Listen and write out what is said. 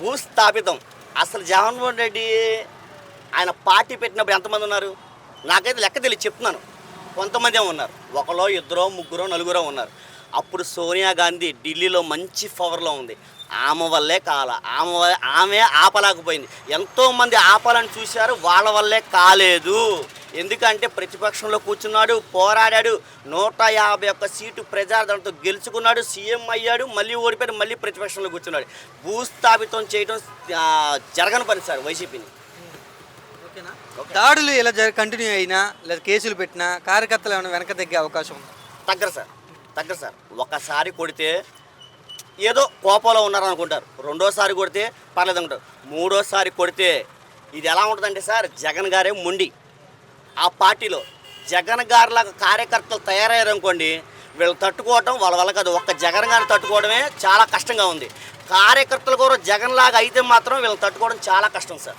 భూస్థాపితం. అసలు జగన్మోహన్ రెడ్డి ఆయన పార్టీ పెట్టినప్పుడు ఎంతమంది ఉన్నారు? నాకైతే లెక్క తెలియదు చెప్తున్నాను. కొంతమంది ఉన్నారు. ఒకరో ఇద్దరో ముగ్గురో నలుగురో ఉన్నారు. అప్పుడు సోనియా గాంధీ ఢిల్లీలో మంచి పవర్లో ఉంది. ఆమె వల్లే కాల. ఆమె ఆమె ఆపలేకపోయింది. ఎంతోమంది ఆపాలని చూశారు వాళ్ళ వల్లే కాలేదు. ఎందుకంటే ప్రతిపక్షంలో కూర్చున్నాడు పోరాడాడు. నూట యాభై ఒక్క సీటు ప్రజాదరణతో గెలుచుకున్నాడు సీఎం అయ్యాడు మళ్ళీ ఓడిపోయాడు మళ్ళీ ప్రతిపక్షంలో కూర్చున్నాడు. భూస్థాపితం చేయడం జరగని పని సార్ వైసీపీని. ఓకేనా? దాడులు ఇలా కంటిన్యూ అయినా లేదా కేసులు పెట్టినా కార్యకర్తలు ఏమైనా వెనక తగ్గే అవకాశం ఉందా? తగ్గరు సార్ తగ్గరు సార్. ఒకసారి కొడితే ఏదో కోపంలో ఉన్నారు అనుకుంటారు రెండోసారి కొడితే పర్లేదు అనుకుంటారు మూడోసారి కొడితే ఇది ఎలా ఉంటుందంటే సార్ జగన్ గారే మొండి. ఆ పార్టీలో జగన్ గారిలాగా కార్యకర్తలు తయారయ్యారు అనుకోండి వీళ్ళు తట్టుకోవటం వాళ్ళ వల్ల కాదు. ఒక్క జగన్ గారిని తట్టుకోవడమే చాలా కష్టంగా ఉంది. కార్యకర్తలు కూడా జగన్ లాగా అయితే మాత్రం వీళ్ళని తట్టుకోవడం చాలా కష్టం సార్.